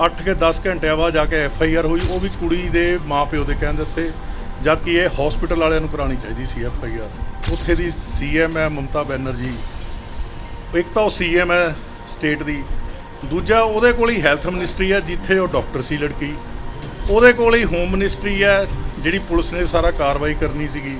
8 ਕੇ 10 ਘੰਟਿਆਂ ਬਾਅਦ ਜਾ ਕੇ ਐਫ ਆਈ ਆਰ ਹੋਈ, ਉਹ ਵੀ ਕੁੜੀ ਦੇ ਮਾਪਿਓ ਦੇ ਕਹਿਣ ਦੇ ਉੱਤੇ, ਜਦ ਕਿ ਇਹ ਹਸਪੀਟਲ ਵਾਲਿਆਂ ਨੂੰ ਕਰਾਉਣੀ ਚਾਹੀਦੀ ਸੀ ਐਫ ਆਈ ਆਰ। ਉੱਥੇ ਦੀ ਸੀ ਸੀਐਮ ਹੈ ਮਮਤਾ ਬੈਨਰਜੀ, ਇੱਕ ਤਾਂ ਉਹ ਸੀ ਸੀਐਮ ਹੈ ਸਟੇਟ ਦੀ, ਦੂਜਾ ਉਹਦੇ ਕੋਲ ਹੀ ਹੈਲਥ ਮਿਨਿਸਟਰੀ ਹੈ, ਜਿੱਥੇ ਉਹ ਡਾਕਟਰ ਸੀ ਲੜਕੀ। ਉਹਦੇ ਕੋਲ ਹੀ ਹੋਮ ਮਿਨਿਸਟਰੀ ਹੈ, ਜਿਹੜੀ ਪੁਲਿਸ ਨੇ ਸਾਰਾ ਕਾਰਵਾਈ ਕਰਨੀ ਸੀਗੀ।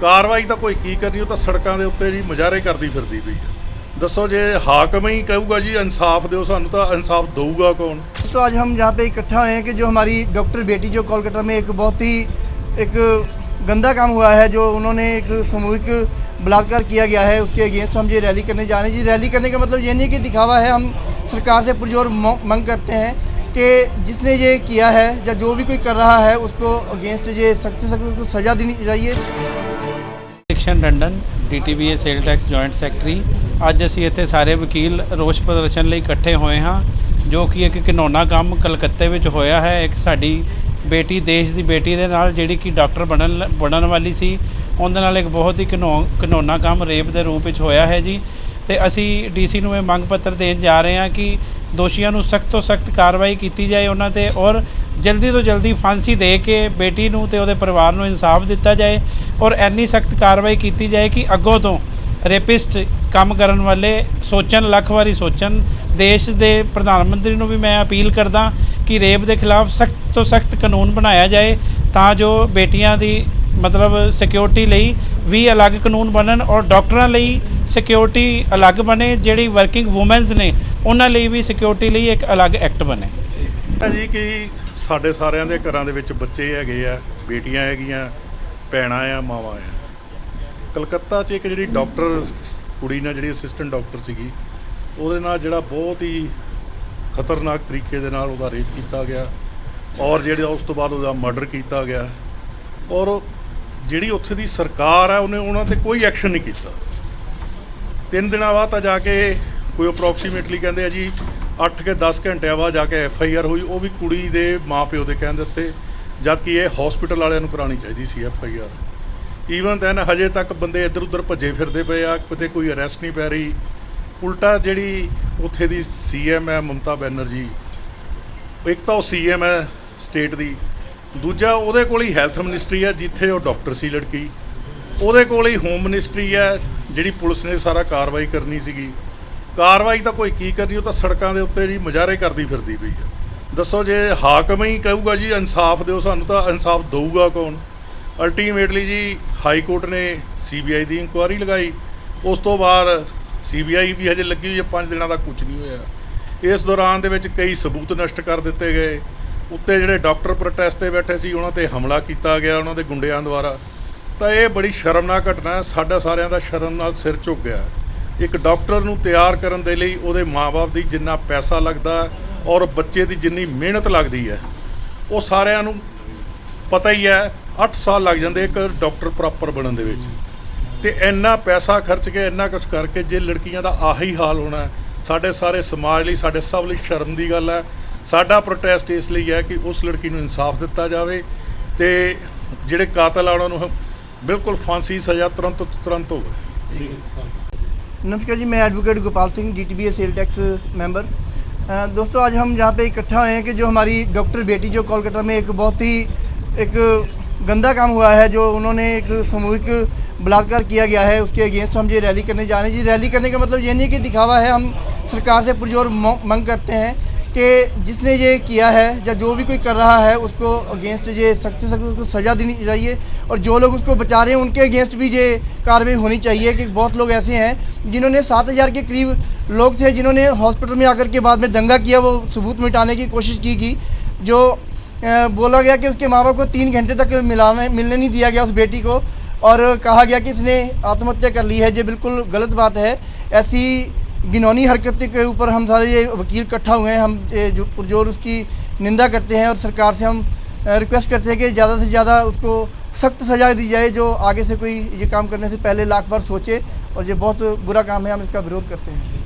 ਕਾਰਵਾਈ ਤਾਂ ਕੋਈ ਕੀ ਕਰਨੀ, ਉਹ ਤਾਂ ਸੜਕਾਂ ਦੇ ਉੱਤੇ ਜੀ ਮੁਜ਼ਾਹਰੇ ਕਰਦੀ ਫਿਰਦੀ ਪਈ ਹੈ। ਦੱਸੋ ਜੇ ਹਾਕਮ ਹੀ ਕਹੂਗਾ ਜੀ ਇਨਸਾਫ ਦਿਓ ਸਾਨੂੰ ਤਾਂ ਇਨਸਾਫ ਦਊਗਾ ਕੌਣ तो आज हम यहाँ पे इकट्ठा हुए हैं कि जो हमारी डॉक्टर बेटी जो कोलकाता में एक बहुत ही एक गंदा काम हुआ है जो उन्होंने एक सामूहिक बलात्कार किया गया है उसके अगेंस्ट हम ये रैली करने जा रहे हैं जी रैली करने का मतलब ये नहीं कि दिखावा है हम सरकार से पुरजोर मौ- मंग करते हैं कि जिसने ये किया है या जो भी कोई कर रहा है उसको अगेंस्ट ये सख्त से सख्त उसको सज़ा देनी चाहिए Sikshan Tandon DTBA sale tax joint secretary ਅੱਜ ਅਸੀਂ ਇੱਥੇ ਸਾਰੇ ਵਕੀਲ ਰੋਸ ਪ੍ਰਦਰਸ਼ਨ ਲਈ ਇਕੱਠੇ ਹੋਏ ਹਾਂ, ਜੋ ਕਿ ਇੱਕ ਘਿਨੌਣਾ ਕੰਮ ਕਲਕੱਤੇ ਵਿੱਚ ਹੋਇਆ ਹੈ। ਇੱਕ ਸਾਡੀ ਬੇਟੀ, ਦੇਸ਼ ਦੀ ਬੇਟੀ ਦੇ ਨਾਲ, ਜਿਹੜੀ ਕਿ ਡਾਕਟਰ ਬਣਨ ਲ- ਬਣਨ ਵਾਲੀ ਸੀ, ਉਹਦੇ ਨਾਲ ਇੱਕ ਬਹੁਤ ਹੀ ਘਿਨੌ ਘਿਨੌਣਾ ਕੰਮ ਰੇਪ ਦੇ ਰੂਪ ਵਿੱਚ ਹੋਇਆ ਹੈ ਜੀ। ਤੇ ਅਸੀਂ ਡੀਸੀ ਨੂੰ ਇਹ ਮੰਗ ਪੱਤਰ ਦੇਣ ਜਾ ਰਹੇ ਹਾਂ ਕਿ ਦੋਸ਼ੀਆਂ ਨੂੰ ਸਖਤ ਤੋਂ ਸਖਤ ਕਾਰਵਾਈ ਕੀਤੀ ਜਾਏ ਉਹਨਾਂ ਤੇ ਔਰ ਜਲਦੀ ਤੋਂ ਜਲਦੀ ਫਾਂਸੀ ਦੇ ਕੇ ਬੇਟੀ ਨੂੰ ਤੇ ਉਹਦੇ ਪਰਿਵਾਰ ਨੂੰ ਇਨਸਾਫ ਦਿੱਤਾ ਜਾਏ ਔਰ ਐਨੀ ਸਖਤ ਕਾਰਵਾਈ ਕੀਤੀ ਜਾਏ ਕਿ ਅੱਗੋਂ ਤੋਂ ਰੇਪਿਸਟ ਕੰਮ ਕਰਨ ਵਾਲੇ ਸੋਚਣ, ਲੱਖ ਵਾਰੀ ਸੋਚਣ, ਦੇਸ਼ ਦੇ ਪ੍ਰਧਾਨ ਮੰਤਰੀ ਨੂੰ ਵੀ ਮੈਂ ਅਪੀਲ ਕਰਦਾ ਕਿ ਰੇਪ ਦੇ ਖਿਲਾਫ ਸਖਤ ਤੋਂ ਸਖਤ ਕਾਨੂੰਨ ਬਣਾਇਆ ਜਾਏ ਤਾਂ ਜੋ ਬੇਟੀਆਂ ਦੀ ਮਤਲਬ ਸਿਕਿਉਰਿਟੀ ਲਈ ਵੀ ਅਲੱਗ ਕਾਨੂੰਨ ਬਣਨ ਔਰ ਡਾਕਟਰਾਂ ਲਈ ਸਿਕਿਉਰਿਟੀ ਅਲੱਗ ਬਣੇ, ਜਿਹੜੀ ਵਰਕਿੰਗ ਔਮਨਸ ਨੇ, ਉਹਨਾਂ ਲਈ ਵੀ ਸਿਕਿਉਰਿਟੀ ਲਈ ਇੱਕ ਅਲੱਗ ਐਕਟ ਬਣੇ। ਜੀ ਕਿ ਸਾਡੇ ਸਾਰਿਆਂ ਦੇ ਘਰਾਂ ਦੇ ਵਿੱਚ ਬੱਚੇ ਹੈਗੇ ਆ, ਬੇਟੀਆਂ ਹੈਗੀਆਂ, ਭੈਣਾਂ ਆ, ਮਾਵਾਂ ਆ। ਕਲਕੱਤਾ 'ਚ ਇੱਕ ਜਿਹੜੀ ਡਾਕਟਰ, ਕੁੜੀ ਨਾਲ ਜਿਹੜੀ ਅਸਿਸਟੈਂਟ ਡਾਕਟਰ ਸੀਗੀ, ਉਹਦੇ ਨਾਲ ਜਿਹੜਾ ਬਹੁਤ ਹੀ ਖਤਰਨਾਕ ਤਰੀਕੇ ਦੇ ਨਾਲ ਉਹਦਾ ਰੇਪ ਕੀਤਾ ਗਿਆ ਔਰ ਜਿਹੜਾ ਉਸ ਤੋਂ ਬਾਅਦ ਉਹਦਾ ਮਰਡਰ ਕੀਤਾ ਗਿਆ ਔਰ ਜਿਹੜੀ ਉੱਥੇ ਦੀ ਸਰਕਾਰ ਹੈ, ਉਹਨੇ ਉਹਨਾਂ ਤੇ ਕੋਈ ਐਕਸ਼ਨ ਨਹੀਂ ਕੀਤਾ। ਤਿੰਨ ਦਿਨਾਂ ਬਾਅਦ ਤਾਂ ਜਾ ਕੇ ਕੋਈ ਅਪਰੋਕਸੀਮੇਟਲੀ ਕਹਿੰਦੇ ਆ ਜੀ 8 ਕੇ 10 ਘੰਟਿਆਂ ਬਾਅਦ ਜਾ ਕੇ ਐਫ ਆਈ ਆਰ ਹੋਈ, ਉਹ ਵੀ ਕੁੜੀ ਦੇ ਮਾਪਿਓ ਦੇ ਕਹਿਣ ਦੇ ਉੱਤੇ ਜਦ ਕਿ ਇਹ ਹਸਪੀਟਲ ਵਾਲਿਆਂ ਨੂੰ ਕਰਾਉਣੀ ਚਾਹੀਦੀ ਸੀ F I R. Even then ਹਜੇ ਤੱਕ ਬੰਦੇ ਇੱਧਰ ਉੱਧਰ ਭੱਜੇ ਫਿਰਦੇ ਪਏ ਆ, ਕਿਤੇ ਕੋਈ ਅਰੈਸਟ ਨਹੀਂ ਪੈ ਰਹੀ। ਉਲਟਾ ਜਿਹੜੀ ਉੱਥੇ ਦੀ ਸੀਐਮ ਹੈ ਮਮਤਾ ਬੈਨਰਜੀ, ਇੱਕ ਤਾਂ ਉਹ ਸੀਐਮ ਹੈ ਸਟੇਟ ਦੀ, ਦੂਜਾ ਉਹਦੇ ਕੋਲ ਹੀ ਹੈਲਥ ਮਿਨਿਸਟਰੀ ਹੈ, ਜਿੱਥੇ ਉਹ ਡਾਕਟਰ ਸੀ ਲੜਕੀ। ਉਹਦੇ ਕੋਲ ਹੀ ਹੋਮ ਮਿਨਿਸਟਰੀ ਹੈ, ਜਿਹੜੀ ਪੁਲਿਸ ਨੇ ਸਾਰਾ ਕਾਰਵਾਈ ਕਰਨੀ ਸੀਗੀ। ਕਾਰਵਾਈ ਤਾਂ ਕੋਈ ਕੀ ਕਰਨੀ, ਉਹ ਤਾਂ ਸੜਕਾਂ ਦੇ ਉੱਤੇ ਜੀ ਮੁਜ਼ਾਹਰੇ ਕਰਦੀ ਫਿਰਦੀ ਪਈ ਹੈ। ਦੱਸੋ ਜੇ ਹਾਕਮ ਹੀ ਕਹੂਗਾ ਜੀ, ਇਨਸਾਫ ਦਿਓ ਸਾਨੂੰ ਤਾਂ ਇਨਸਾਫ ਦਊਗਾ ਕੌਣ? ਅਲਟੀਮੇਟਲੀ ਜੀ ਹਾਈ ਕੋਰਟ ਨੇ ਸੀਬੀਆਈ ਦੀ ਇਨਕੁਆਇਰੀ ਲਗਾਈ। ਉਸ ਤੋਂ ਬਾਅਦ ਸੀਬੀਆਈ ਵੀ ਹਜੇ ਲੱਗੀ ਹੋਈ ਹੈ 5 ਦਿਨਾਂ ਦਾ ਕੁਝ ਨਹੀਂ ਹੋਇਆ। ਇਸ ਦੌਰਾਨ ਦੇ ਵਿੱਚ ਕਈ ਸਬੂਤ ਨਸ਼ਟ ਕਰ ਦਿੱਤੇ ਗਏ। ਉੱਤੇ ਜਿਹੜੇ ਡਾਕਟਰ ਪ੍ਰੋਟੈਸਟ ਤੇ ਬੈਠੇ ਸੀ, ਉਹਨਾਂ ਤੇ ਹਮਲਾ ਕੀਤਾ ਗਿਆ ਉਹਨਾਂ ਦੇ ਗੁੰਡਿਆਂ ਦੁਆਰਾ। ਤਾਂ ਇਹ ਬੜੀ ਸ਼ਰਮਨਾਕ ਘਟਨਾ ਹੈ, ਸਾਡਾ ਸਾਰਿਆਂ ਦਾ ਸ਼ਰਮ ਨਾਲ ਸਿਰ ਝੁਕ ਗਿਆ ਇੱਕ ਡਾਕਟਰ ਨੂੰ ਤਿਆਰ ਕਰਨ ਦੇ ਲਈ ਉਹਦੇ ਮਾਪੇ ਦੀ ਜਿੰਨਾ ਪੈਸਾ ਲੱਗਦਾ ਔਰ ਬੱਚੇ ਦੀ ਜਿੰਨੀ ਮਿਹਨਤ ਲੱਗਦੀ ਹੈ, ਉਹ ਸਾਰਿਆਂ ਨੂੰ ਪਤਾ ਹੀ ਹੈ 8 ਸਾਲ ਲੱਗ ਜਾਂਦੇ ਇੱਕ ਡਾਕਟਰ ਪ੍ਰੋਪਰ ਬਣਨ ਦੇ ਵਿੱਚ ਤੇ ਇੰਨਾ ਪੈਸਾ ਖਰਚ ਕੇ ਇੰਨਾ ਕੁਝ ਕਰਕੇ ਜੇ ਲੜਕੀਆਂ ਦਾ ਆਹੀ ਹਾਲ ਹੋਣਾ ਹੈ, ਸਾਡੇ ਸਾਰੇ ਸਮਾਜ ਲਈ ਸਾਡੇ ਸਭ ਲਈ ਸ਼ਰਮ ਦੀ ਗੱਲ ਹੈ ਸਾਡਾ ਪ੍ਰੋਟੈਸਟ ਇਸ ਲਈ ਹੈ ਕਿ ਉਸ ਲੜਕੀ ਨੂੰ ਇਨਸਾਫ ਦਿੱਤਾ ਜਾਵੇ ਤੇ ਜਿਹੜੇ ਕਾਤਲ ਆ ਉਹਨਾਂ ਨੂੰ ਬਿਲਕੁਲ ਫਾਂਸੀ ਸਜ਼ਾ ਤੁਰੰਤ ਤੋਂ ਤੁਰੰਤ ਹੋਵੇ नमस्कार जी मैं advocate Gopal Singh D T sale tax member अ, दोस्तों आज हम यहाँ पे इकट्ठा हुए हैं कि जो हमारी डॉक्टर बेटी जो कोलकाता में एक बहुत ही एक गंदा काम हुआ है, जो उन्होंने एक सामूहिक बलात्कार किया गया है, उसके अगेंस्ट हम ये रैली करने जा रहे हैं। जी रैली करने का मतलब ये नहीं कि दिखावा है, हम सरकार से पुरजोर मंग करते हैं कि जिसने ये किया है, या जो भी कोई कर रहा है, उसको अगेंस्ट ये सख्त से सख्त उसको सज़ा देनी चाहिए, और जो लोग उसको बचा रहे हैं, उनके अगेंस्ट भी ये कार्रवाई होनी चाहिए कि बहुत लोग ऐसे हैं, जिन्होंने सात हज़ार के करीब लोग थे, जिन्होंने हॉस्पिटल में आकर के बाद में दंगा किया, वो सबूत मिटाने की कोशिश की की जो बोला गया कि उसके माँ बाप को तीन घंटे तक मिलाने, मिलने नहीं दिया गया उस बेटी को और कहा गया कि इसने आत्महत्या कर ली है। ये बिल्कुल गलत बात है। ऐसी घिनौनी हरकत के ऊपर हम सारे ये वकील इकट्ठा हुए हैं। हम जो पुरजोर उसकी निंदा करते हैं और सरकार से हम रिक्वेस्ट करते हैं कि ज़्यादा से ज़्यादा उसको सख्त सजा दी जाए जो आगे से कोई ये काम करने से पहले लाख बार सोचे और ये बहुत बुरा काम है। हम इसका विरोध करते हैं।